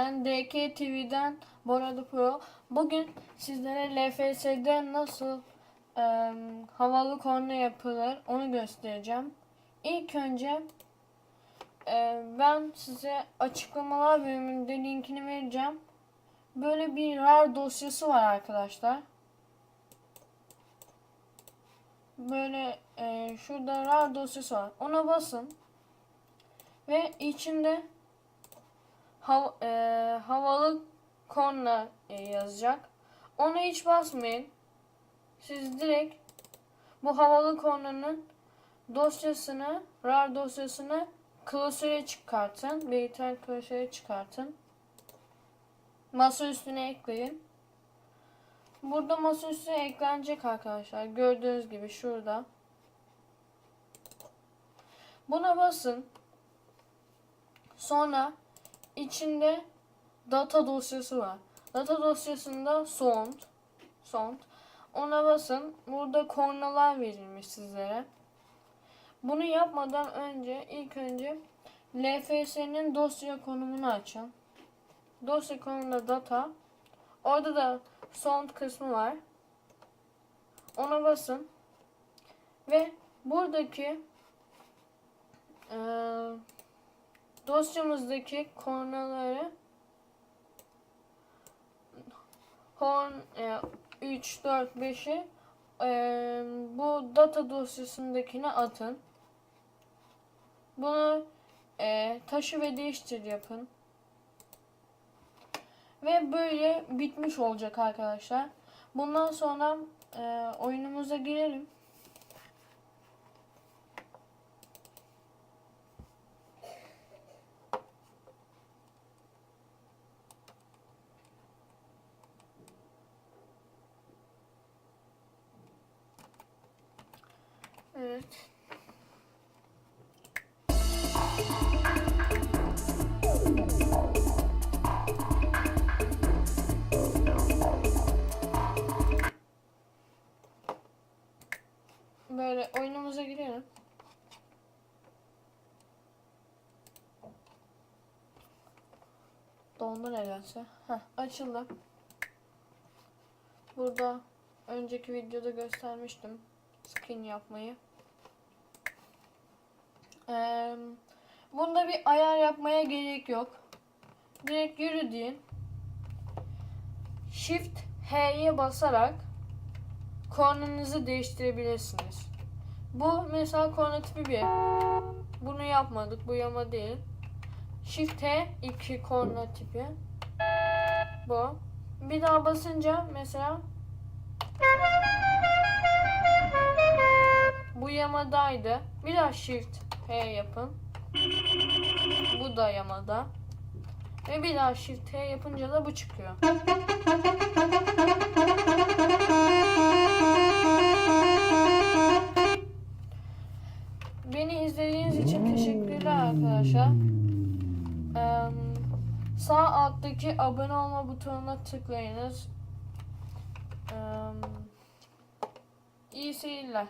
Ben DK TV'den Borado Pro. Bugün sizlere LFS'de nasıl e, havalı korna yapılır onu göstereceğim. İlk önce e, ben size açıklamalar bölümünde linkini vereceğim. Böyle bir RAR dosyası var arkadaşlar. Böyle e, şurada RAR dosyası var. Ona basın. Ve içinde hav e, havalı korna e, yazacak. Ona hiç basmayın. Siz direkt bu havalı kornanın dosyasını, RAR dosyasını klasöre çıkartın. Beytel klasöre çıkartın. Masa üstüne ekleyin. Burada masa üstüne eklenecek arkadaşlar. Gördüğünüz gibi şurada. Buna basın. Sonra içinde data dosyası var. Data dosyasında sound, sound. Ona basın. Burada kornalar verilmiş sizlere. Bunu yapmadan önce ilk önce LFS'nin dosya konumunu açın. Dosya konumunda data. Orada da sound kısmı var. Ona basın. Ve buradaki eee dosyamızdaki kornaları horn e, 3, 4, 5'i e, bu data dosyasındakine atın. Bunu e, taşı ve değiştir yapın. Ve böyle bitmiş olacak arkadaşlar. Bundan sonra e, oyunumuza girelim. Evet. Böyle oyunumuza girelim. Dondu nedense. Heh, açıldı. Burada önceki videoda göstermiştim skin yapmayı. Bunda bir ayar yapmaya gerek yok. Direkt yürü deyin. Shift H'ye basarak kornanızı değiştirebilirsiniz. Bu mesela korna tipi 1. Bunu yapmadık. Bu yama değil. Shift H 2 korna tipi. Bu. Bir daha basınca mesela bu yamadaydı. Bir daha Shift H yapın. Bu da yamada. Ve bir daha Shift H yapınca da bu çıkıyor. Beni izlediğiniz için teşekkürler arkadaşlar. Ee, sağ alttaki abone olma butonuna tıklayınız. Ee, iyi seyirler.